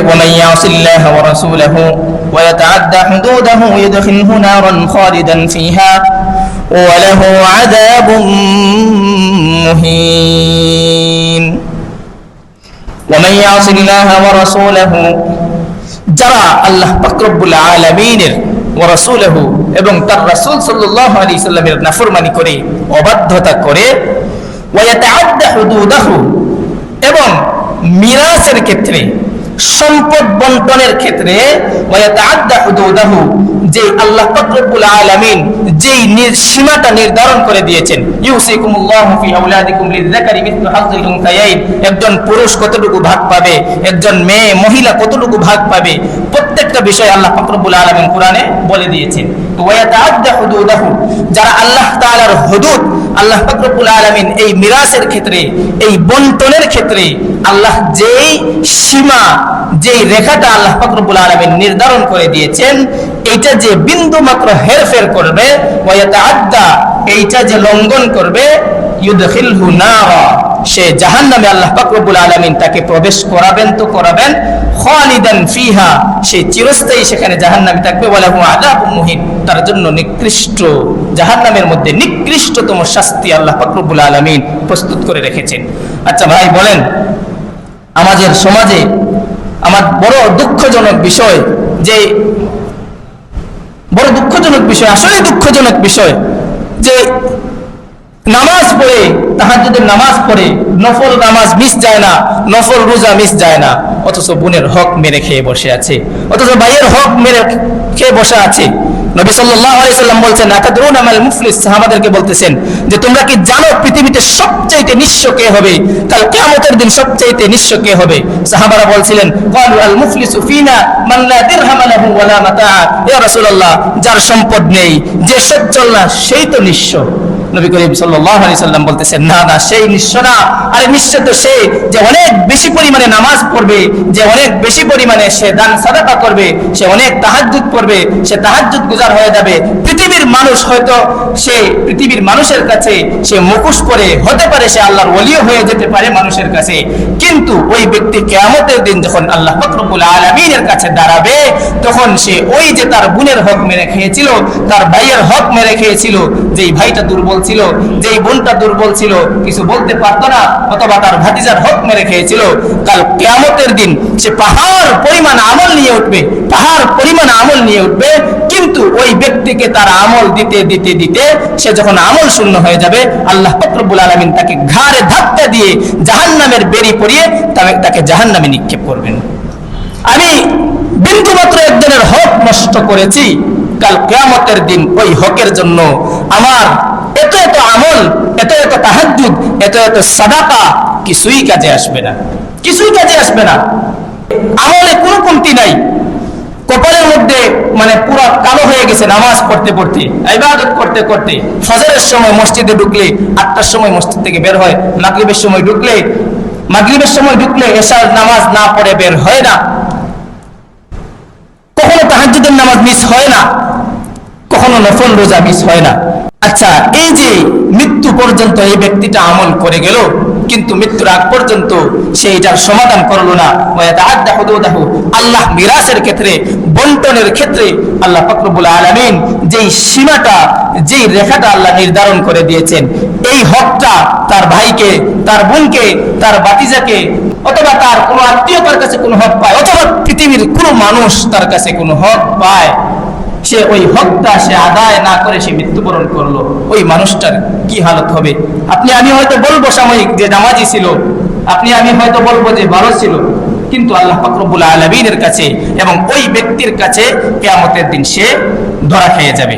ومن يعص الله ورسوله ويتعدى حدوده يدخله نارا خالدا فيها وله عذاب مهين ومن يعص الله ورسوله যারা আল্লাহ পাকরব্বুল আলমিনের ও রসুলহু এবং তার রাসূল সাল্লাল্লাহু আলাইহি সাল্লামের নাফরমানি করে অবাধ্যতা করে ওয়ায়াতাআদ্দা হুদুদাহু এবং মিরাসের ক্ষেত্রে সম্পদ বন্টনের ক্ষেত্রে যে আল্লাহ পাক রব্বুল আলামিন যেই সীমাটা নির্ধারণ করে দিয়েছেন একজন পুরুষ কতটুকু ভাগ পাবে, একজন মেয়ে, মহিলা কতটুকু ভাগ পাবে, প্রত্যেকটা বিষয় আল্লাহ পাক রব্বুল আলামিন কোরআনে বলে দিয়েছেন। যারা আল্লাহ তাআলার হুদুদ, আল্লাহ পাক রব্বুল আলামিন এই মিরাসের ক্ষেত্রে, এই বন্টনের ক্ষেত্রে, আল্লাহ যেই সীমা, যেই রেখাটা আল্লাহ পাক রব্বুল আলামিন নির্ধারণ করে দিয়েছেন এইটা যে বিন্দু মাত্র হেরফের করবে এইটা যে লঙ্ঘন করবে সে জাহান্নামে আল্লাহ পাক রব্বুল আলামিন তাকে প্রবেশ করাবেন তো করাবেন, খালিদান ফিহা, সে চিরস্থায়ী সেখানে জাহান্নামে থাকবে, ওয়ালাহু আযাবুম মুহিন। তার জন্য নিকৃষ্ট, জাহান্নামের মধ্যে নিকৃষ্টতম শাস্তি আল্লাহ পাক রব্বুল আলামিন প্রস্তুত করে রেখেছেন। আচ্ছা ভাই, বলেন, আমাদের সমাজে আমার বড় দুঃখজনক বিষয় যে বড় দুঃখজনক বিষয়, আসলে দুঃখজনক বিষয় যে নামাজ পড়ে তাহার যদি নামাজ পড়ে, নফল নামাজ মিস যায় না, নফল রোজা মিস যায় না। অথচ বোনের হক মেরে খেয়ে বসে আছে। অথচ ভাইয়ের হক মেরে খেয়ে বসে আছে। নবী সাল্লাম বলছেন মুফলিস? বলতেছেন যে, তোমরা কি জানো পৃথিবীতে সবচাইতে নিঃস্ব কে হবে? কাল কিয়ামতের দিন সবচাইতে নিঃস্ব কে হবে? সাহাবারা বলছিলেন যার সম্পদ নেই, যে সচ্ছল না, সেই তো নিঃস্ব। নবী করিম সাল্লাম বলতেছেন, না না, সেই নিঃস্ব না। আরে নিঃস্ব তো সে যে অনেক বেশি পরিমাণে নামাজ পড়বে, যে অনেক বেশি পরিমাণে সে দান সাদাকা করবে, সে অনেক তাহাজ্জুদ পড়বে, সে তাহাজ্জুদ গুজার হয়ে যাবে। পৃথিবীর মানুষ হয়তো সে, পৃথিবীর মানুষের কাছে সে মুখোশ পরে, হতে পারে সে আল্লাহর ওলিও হয়ে যেতে পারে মানুষের কাছে, কিন্তু ওই ব্যক্তি কেয়ামতের দিন যখন আল্লাহ ফকরবুল আলমিনের কাছে দাঁড়াবে, তখন সে ওই যে তার বোনের হক মেরে খেয়েছিল, তার ভাইয়ের হক মেরে খেয়েছিল, যেই ভাইটা দুর্বল ছিল যেই বোনটা দুর্বল ছিল, কিছু বলতে পারতো না, অথবা তার ভাতিজার হক মেরে খেয়েছিল। কাল কেয়ামতের দিন সে পাহাড় পরিমাণ আমল নিয়ে উঠবে, পাহাড় পরিমাণ আমল নিয়ে উঠবে, কিন্তু ওই ব্যক্তিকে তার আমল দিতে দিতে দিতে সে যখন আমল শূন্য হয়ে যাবে, আল্লাহ ফকরবুল আলমিন তাকে ঘাড়ে ধাক্কা দিয়ে জাহান্নামের বেরি পরিয়ে তাকে- তাকে জাহান্নামে নিক্ষেপ করবেন। আমি বিন্দুমাত্র একজনের হক নষ্ট করেছি, কাল কেয়ামতের দিন ওই হকের জন্য আমার এত এত এত সাদাকা, কিছুই কাজে আসবে না। কিছুই কাজে আসবে না। আমলে কোনো কমতি নাই। কপালের মধ্যে মানে পুরো কালো হয়ে গেছে নামাজ পড়তে পড়তে, ইবাদত করতে করতে। ফজরের সময় মসজিদে ঢুকলে, আটটার সময় মসজিদ থেকে বের হয়। মাগরিবের সময় ঢুকলে, মাগরিবের সময় ঢুকলে এশার নামাজ না পড়ে বের হয় না। কখনো তাহাজ্জুদের নামাজ মিস হয় না। কখনো নফল রোজা মিস হয় না। আচ্ছা এই যে মৃত্যু পর্যন্ত এই ব্যক্তিটা আমল করে গেল, কিন্তু মৃত্যুর আগ পর্যন্ত সে এটার সমাধান করল না। আল্লাহ মিরাসের ক্ষেত্রে, বন্টনের ক্ষেত্রে আল্লাহ ফকরবুল আলমিন যেই সীমাটা, যেই রেখাটা আল্লাহ নির্ধারণ করে দিয়েছেন, এই হকটা তার ভাইকে, তার বোনকে, তার বাতিজাকে অথবা তার কোনো আত্মীয়তার কাছে কোনো হক পায়, অথবা পৃথিবীর কোনো মানুষ তার কাছে কোনো হক পায়। সে ওই হকটা সে আদায় না করে সে মৃত্যুবরণ করল। ওই মানুষটার কি হালত হবে? আপনি, আমি হয়তো বলব সাময়িক যে নামাজি ছিল। আপনি, আমি হয়তো বলব যে ভালো ছিল। কিন্তু আল্লাহ ফকরবুল আলমিনের কাছে এবং ওই ব্যক্তির কাছে কেয়ামতের দিন সে ধরা খেয়ে যাবে।